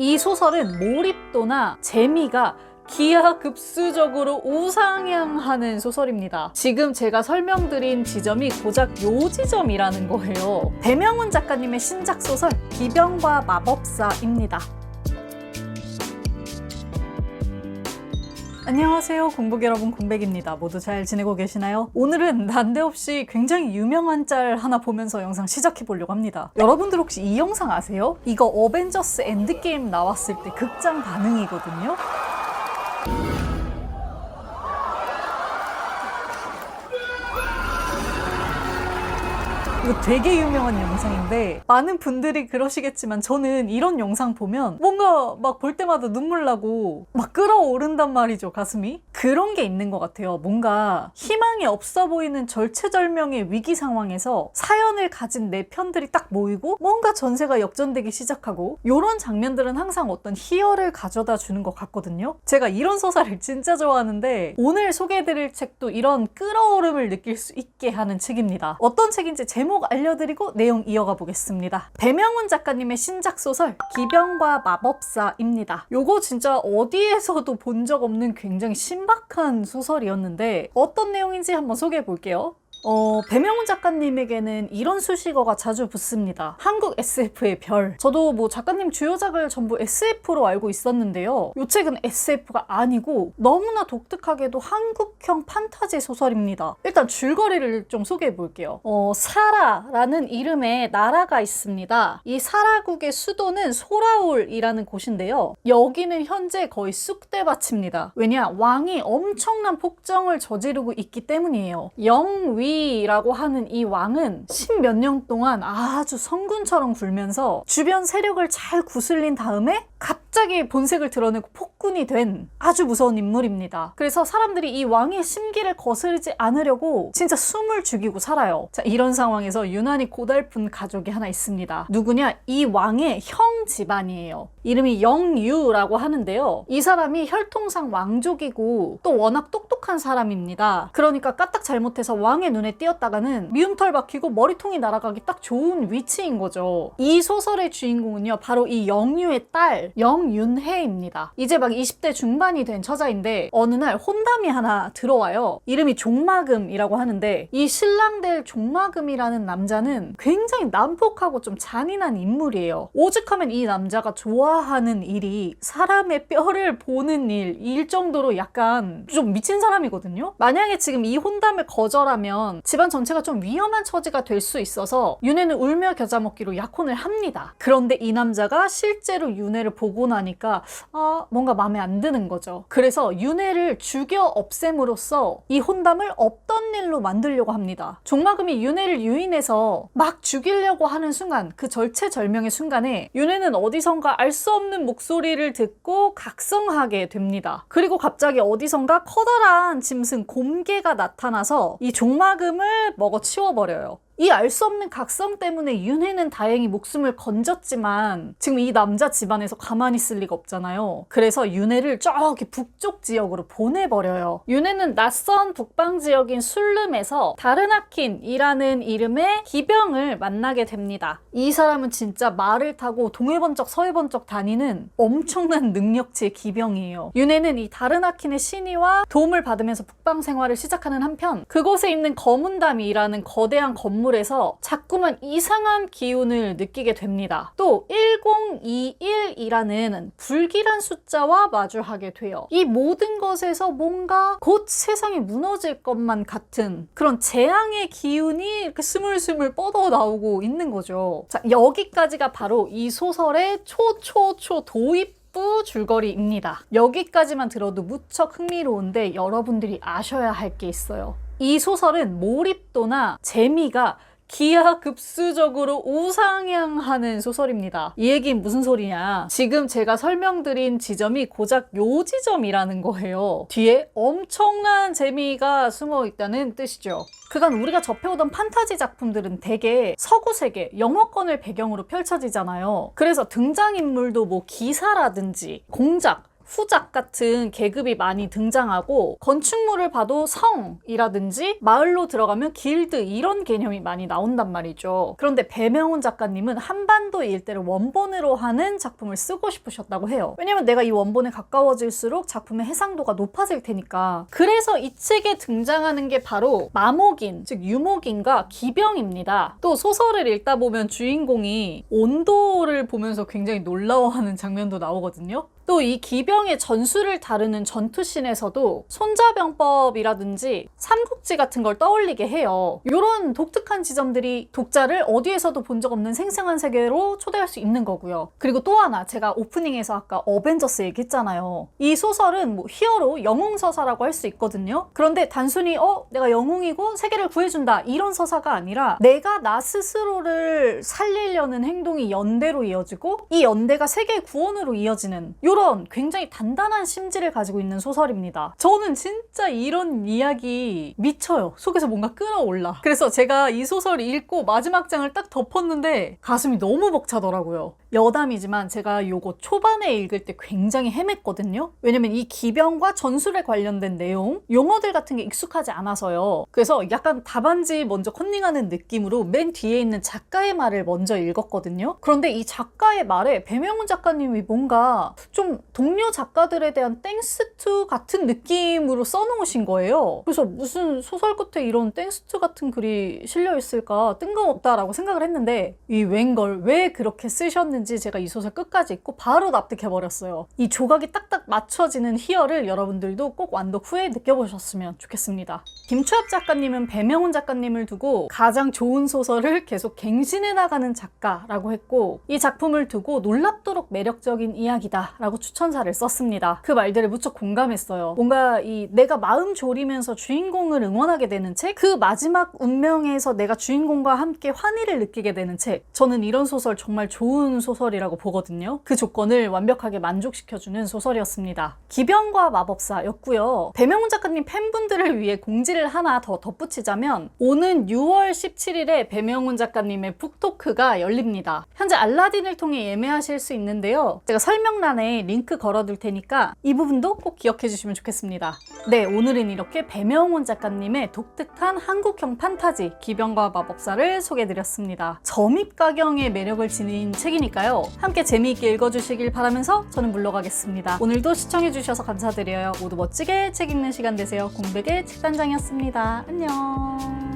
이 소설은 몰입도나 재미가 기하급수적으로 우상향하는 소설입니다. 지금 제가 설명드린 지점이 고작 요 지점이라는 거예요. 배명훈 작가님의 신작 소설 기병과 마법사입니다. 안녕하세요. 공복 여러분 공백입니다. 모두 잘 지내고 계시나요? 오늘은 난데없이 굉장히 유명한 짤 하나 보면서 영상 시작해 보려고 합니다. 여러분들 혹시 이 영상 아세요? 이거 어벤져스 엔드게임 나왔을 때 극장 반응이거든요. 이거 되게 유명한 영상인데 많은 분들이 그러시겠지만 저는 이런 영상 보면 뭔가 막 볼 때마다 눈물 나고 막 끌어오른단 말이죠 가슴이. 그런 게 있는 것 같아요. 뭔가 희망이 없어 보이는 절체절명의 위기 상황에서 사연을 가진 내 편들이 딱 모이고 뭔가 전세가 역전되기 시작하고 이런 장면들은 항상 어떤 희열을 가져다 주는 것 같거든요. 제가 이런 소설을 진짜 좋아하는데 오늘 소개해드릴 책도 이런 끌어오름을 느낄 수 있게 하는 책입니다. 어떤 책인지 제목 알려드리고 내용 이어가 보겠습니다. 배명훈 작가님의 신작 소설 기병과 마법사입니다. 요거 진짜 어디에서도 본 적 없는 굉장히 신박한 소설이었는데 어떤 내용인지 한번 소개해 볼게요. 어, 배명훈 작가님에게는 이런 수식어가 자주 붙습니다. 한국 SF의 별. 저도 뭐 작가님 주요작을 전부 SF로 알고 있었는데요. 이 책은 SF가 아니고 너무나 독특하게도 한국형 판타지 소설입니다. 일단 줄거리를 좀 소개해 볼게요. 어, 사라라는 이름의 나라가 있습니다. 이 사라국의 수도는 소라울이라는 곳인데요. 여기는 현재 거의 쑥대밭입니다. 왜냐? 왕이 엄청난 폭정을 저지르고 있기 때문이에요. 영위 라고 하는 이 왕은 십몇 년 동안 아주 성군처럼 굴면서 주변 세력을 잘 구슬린 다음에 갑 자기 본색을 드러내고 폭군이 된 아주 무서운 인물입니다. 그래서 사람들이 이 왕의 심기를 거스르지 않으려고 진짜 숨을 죽이고 살아요. 자, 이런 상황에서 유난히 고달픈 가족이 하나 있습니다. 누구냐? 이 왕의 형 집안이에요. 이름이 영유라고 하는데요. 이 사람이 혈통상 왕족이고 또 워낙 똑똑한 사람입니다. 그러니까 까딱 잘못해서 왕의 눈에 띄었다가는 미움털 박히고 머리통이 날아가기 딱 좋은 위치인 거죠. 이 소설의 주인공은요. 바로 이 영유의 딸 영 윤혜입니다. 이제 막 20대 중반이 된 처자인데 어느 날 혼담이 하나 들어와요. 이름이 종마금이라고 하는데 이 신랑 될 종마금이라는 남자는 굉장히 난폭하고 좀 잔인한 인물이에요. 오죽하면 이 남자가 좋아하는 일이 사람의 뼈를 보는 일, 일 정도로 약간 좀 미친 사람이거든요. 만약에 지금 이 혼담을 거절하면 집안 전체가 좀 위험한 처지가 될 수 있어서 윤혜는 울며 겨자 먹기로 약혼을 합니다. 그런데 이 남자가 실제로 윤혜를 보고 나니까 아 뭔가 마음에 안 드는 거죠. 그래서 윤혜를 죽여 없앰으로써 이 혼담을 없던 일로 만들려고 합니다. 종마금이 윤혜를 유인해서 막 죽이려고 하는 순간 그 절체절명의 순간에 윤혜는 어디선가 알 수 없는 목소리를 듣고 각성하게 됩니다. 그리고 갑자기 어디선가 커다란 짐승 곰개가 나타나서 이 종마금을 먹어 치워버려요. 이 알 수 없는 각성 때문에 윤혜는 다행히 목숨을 건졌지만 지금 이 남자 집안에서 가만히 있을 리가 없잖아요. 그래서 윤혜를 저기 북쪽 지역으로 보내버려요. 윤혜는 낯선 북방 지역인 술름에서 다르나킨이라는 이름의 기병을 만나게 됩니다. 이 사람은 진짜 말을 타고 동해번쩍 서해번쩍 다니는 엄청난 능력치의 기병이에요. 윤혜는 이 다르나킨의 신의와 도움을 받으면서 북방 생활을 시작하는 한편 그곳에 있는 거문담이라는 거대한 건물에서 자꾸만 이상한 기운을 느끼게 됩니다. 또 1021이라는 불길한 숫자와 마주하게 돼요. 이 모든 것에서 뭔가 곧 세상이 무너질 것만 같은 그런 재앙의 기운이 이렇게 스물스물 뻗어 나오고 있는 거죠. 자, 여기까지가 바로 이 소설의 초초초 도입 부 줄거리입니다. 여기까지만 들어도 무척 흥미로운데 여러분들이 아셔야 할 게 있어요. 이 소설은 몰입도나 재미가 기하급수적으로 우상향하는 소설입니다. 이 얘기는 무슨 소리냐? 지금 제가 설명드린 지점이 고작 요 지점이라는 거예요. 뒤에 엄청난 재미가 숨어 있다는 뜻이죠. 그간 우리가 접해오던 판타지 작품들은 대개 서구 세계, 영어권을 배경으로 펼쳐지잖아요. 그래서 등장인물도 뭐 기사라든지 공작, 후작 같은 계급이 많이 등장하고 건축물을 봐도 성이라든지 마을로 들어가면 길드 이런 개념이 많이 나온단 말이죠. 그런데 배명훈 작가님은 한반도 일대를 원본으로 하는 작품을 쓰고 싶으셨다고 해요. 왜냐면 내가 이 원본에 가까워질수록 작품의 해상도가 높아질 테니까. 그래서 이 책에 등장하는 게 바로 마목인, 즉 유목인과 기병입니다. 또 소설을 읽다 보면 주인공이 온도를 보면서 굉장히 놀라워하는 장면도 나오거든요. 또 이 기병의 전술을 다루는 전투씬에서도 손자병법이라든지 삼국지 같은 걸 떠올리게 해요. 이런 독특한 지점들이 독자를 어디에서도 본 적 없는 생생한 세계로 초대할 수 있는 거고요. 그리고 또 하나 제가 오프닝에서 아까 어벤져스 얘기했잖아요. 이 소설은 뭐 히어로 영웅 서사라고 할 수 있거든요. 그런데 단순히 어 내가 영웅이고 세계를 구해준다 이런 서사가 아니라 내가 나 스스로를 살리려는 행동이 연대로 이어지고 이 연대가 세계 구원으로 이어지는 이런 굉장히 단단한 심지를 가지고 있는 소설입니다. 저는 진짜 이런 이야기 미쳐요. 속에서 뭔가 끌어올라. 그래서 제가 이 소설을 읽고 마지막 장을 딱 덮었는데 가슴이 너무 벅차더라고요. 여담이지만 제가 요거 초반에 읽을 때 굉장히 헤맸거든요. 왜냐면 이 기병과 전술에 관련된 내용, 용어들 같은 게 익숙하지 않아서요. 그래서 약간 답안지 먼저 컨닝하는 느낌으로 맨 뒤에 있는 작가의 말을 먼저 읽었거든요. 그런데 이 작가의 말에 배명훈 작가님이 뭔가 좀 동료 작가들에 대한 땡스투 같은 느낌으로 써놓으신 거예요. 그래서 무슨 소설 끝에 이런 땡스투 같은 글이 실려 있을까 뜬금없다라고 생각을 했는데 이 웬걸 왜 그렇게 쓰셨는지 제가 이 소설 끝까지 읽고 바로 납득해버렸어요. 이 조각이 딱딱 맞춰지는 희열을 여러분들도 꼭 완독 후에 느껴보셨으면 좋겠습니다. 김초엽 작가님은 배명훈 작가님을 두고 가장 좋은 소설을 계속 갱신해 나가는 작가라고 했고 이 작품을 두고 놀랍도록 매력적인 이야기다 라고 추천사를 썼습니다. 그 말들에 무척 공감했어요. 뭔가 이 내가 마음 졸이면서 주인공을 응원하게 되는 책, 그 마지막 운명에서 내가 주인공과 함께 환희를 느끼게 되는 책. 저는 이런 소설 정말 좋은 소설 이라고 보거든요. 그 조건을 완벽하게 만족시켜주는 소설이었습니다. 기병과 마법사였고요. 배명훈 작가님 팬분들을 위해 공지를 하나 더 덧붙이자면 오는 6월 17일에 배명훈 작가님의 북토크가 열립니다. 현재 알라딘을 통해 예매하실 수 있는데요. 제가 설명란에 링크 걸어둘 테니까 이 부분도 꼭 기억해 주시면 좋겠습니다. 네, 오늘은 이렇게 배명훈 작가님의 독특한 한국형 판타지 기병과 마법사를 소개해드렸습니다. 점입 가경의 매력을 지닌 책이니 까요. 함께 재미있게 읽어주시길 바라면서 저는 물러가겠습니다. 오늘도 시청해주셔서 감사드려요. 모두 멋지게 책 읽는 시간 되세요. 공백의 책단장이었습니다. 안녕.